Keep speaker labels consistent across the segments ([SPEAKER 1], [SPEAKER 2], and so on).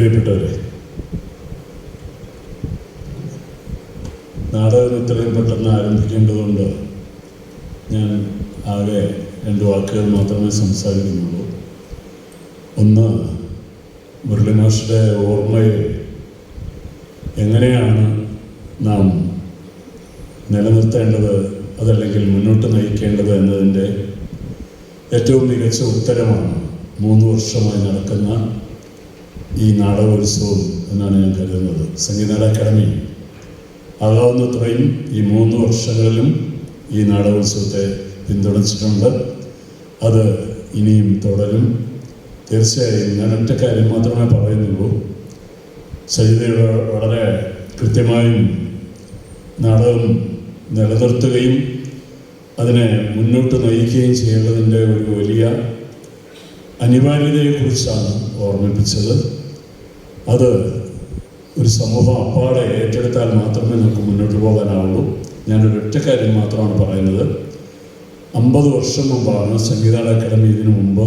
[SPEAKER 1] പ്രിയപ്പെട്ടവരെ നാടകം ഇത്രയും പെട്ടെന്ന് ആരംഭിക്കേണ്ടതുകൊണ്ട് ഞാൻ ആകെ രണ്ട് വാക്കുകൾ മാത്രമേ സംസാരിക്കുന്നുള്ളൂ. ഒന്ന് മുരളി മാഷിയുടെ ഓർമ്മയിൽ എങ്ങനെയാണ് നാം നിലനിർത്തേണ്ടത് അതല്ലെങ്കിൽ മുന്നോട്ട് നയിക്കേണ്ടത് എന്നതിന്റെ ഏറ്റവും മികച്ച ഉത്തരമാണ് മൂന്ന് വർഷമായി നടക്കുന്ന ഈ നാടകോത്സവം എന്നാണ് ഞാൻ കരുതുന്നത്. സംഗീത അക്കാദമി ആകാവുന്നത്രയും ഈ മൂന്ന് വർഷങ്ങളിലും ഈ നാടകോത്സവത്തെ പിന്തുണച്ചിട്ടുണ്ട്. അത് ഇനിയും തുടരും. തീർച്ചയായും ഞാൻ ഒറ്റ കാര്യം മാത്രമേ പറയുന്നുള്ളൂ. സജിതയുടെ വളരെ കൃത്യമായും നാടകം നിലനിർത്തുകയും അതിനെ മുന്നോട്ട് നയിക്കുകയും ചെയ്യേണ്ടതിന്റെ ഒരു വലിയ അനിവാര്യതയെക്കുറിച്ചാണ് ഓർമ്മിപ്പിച്ചത്. അത് ഒരു സമൂഹം അപ്പാടെ ഏറ്റെടുത്താൽ മാത്രമേ നമുക്ക് മുന്നോട്ട് പോകാനാവുള്ളൂ. ഞാനൊരു ഒറ്റ കാര്യം മാത്രമാണ് പറയുന്നത്. അമ്പത് വർഷം മുമ്പാണ് സംഗീത അക്കാദമി ഇതിനു മുമ്പ്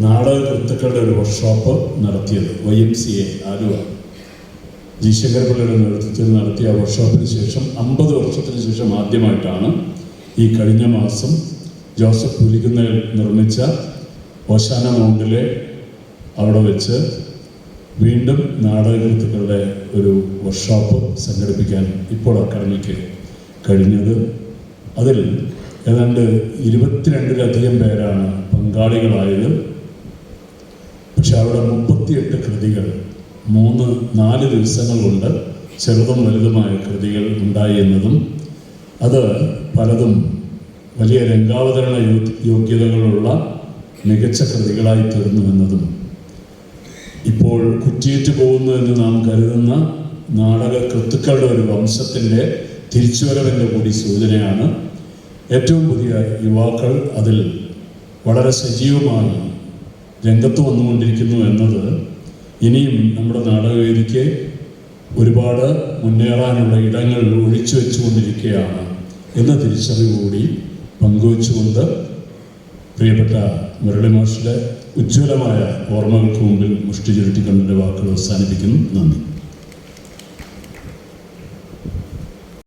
[SPEAKER 1] നാടക കൃത്തുക്കളുടെ ഒരു വർക്ക്ഷോപ്പ് നടത്തിയത്. Y M C A Aluva. G ശങ്കർപിള്ളയുടെ നേതൃത്വത്തിൽ നടത്തിയ വർക്ക്ഷോപ്പിന് ശേഷം അമ്പത് വർഷത്തിന് ശേഷം ആദ്യമായിട്ടാണ് ഈ കഴിഞ്ഞ മാസം ജോസഫ് പുലിക്കുന്നേൽ നിർമ്മിച്ച ഓശാന മൗണ്ടിലെ അവിടെ വെച്ച് വീണ്ടും നാടകകൃത്തുക്കളുടെ ഒരു വർക്ക്ഷോപ്പ് സംഘടിപ്പിക്കാൻ ഇപ്പോൾ അക്കാദമിക്ക് കഴിഞ്ഞത്. അതിൽ ഏതാണ്ട് ഇരുപത്തിരണ്ടിലധികം പേരാണ് പങ്കാളികളായത്. പക്ഷെ അവിടെ മുപ്പത്തിയെട്ട് കൃതികൾ മൂന്ന് നാല് ദിവസങ്ങൾ കൊണ്ട് ചെറുതും വലുതുമായ കൃതികൾ ഉണ്ടായി എന്നതും അത് പലതും വലിയ രംഗാവതരണ യോഗ്യതകളുള്ള മികച്ച കൃതികളായി തീർന്നു എന്നതും. ഇപ്പോൾ കുറ്റിയേറ്റ് പോകുന്നു എന്ന് നാം കരുതുന്ന നാടക കൃത്തുക്കളുടെ ഒരു വംശത്തിന്റെ തിരിച്ചുവരവിന്റെ കൂടി സൂചനയാണ്. ഏറ്റവും പുതിയ യുവാക്കൾ അതിൽ വളരെ സജീവമായി രംഗത്ത് വന്നുകൊണ്ടിരിക്കുന്നു എന്നത് ഇനിയും നമ്മുടെ നാടകവേദിക്ക് ഒരുപാട് മുന്നേറാനുള്ള ഇടങ്ങൾ ഒഴിച്ചു വെച്ചുകൊണ്ടിരിക്കുകയാണ് എന്ന തിരിച്ചറിവ് കൂടി പങ്കുവച്ചുകൊണ്ട് പ്രിയപ്പെട്ട മുരളി മാഷിന്റെ ഉജ്ജ്വലമായ ഓർമ്മകൾക്ക് മുമ്പിൽ മുഷ്ടി ചുരുട്ടിക്കൊണ്ടിന്റെ വാക്കുകൾ അവസാനിപ്പിക്കുന്നു. നന്ദി.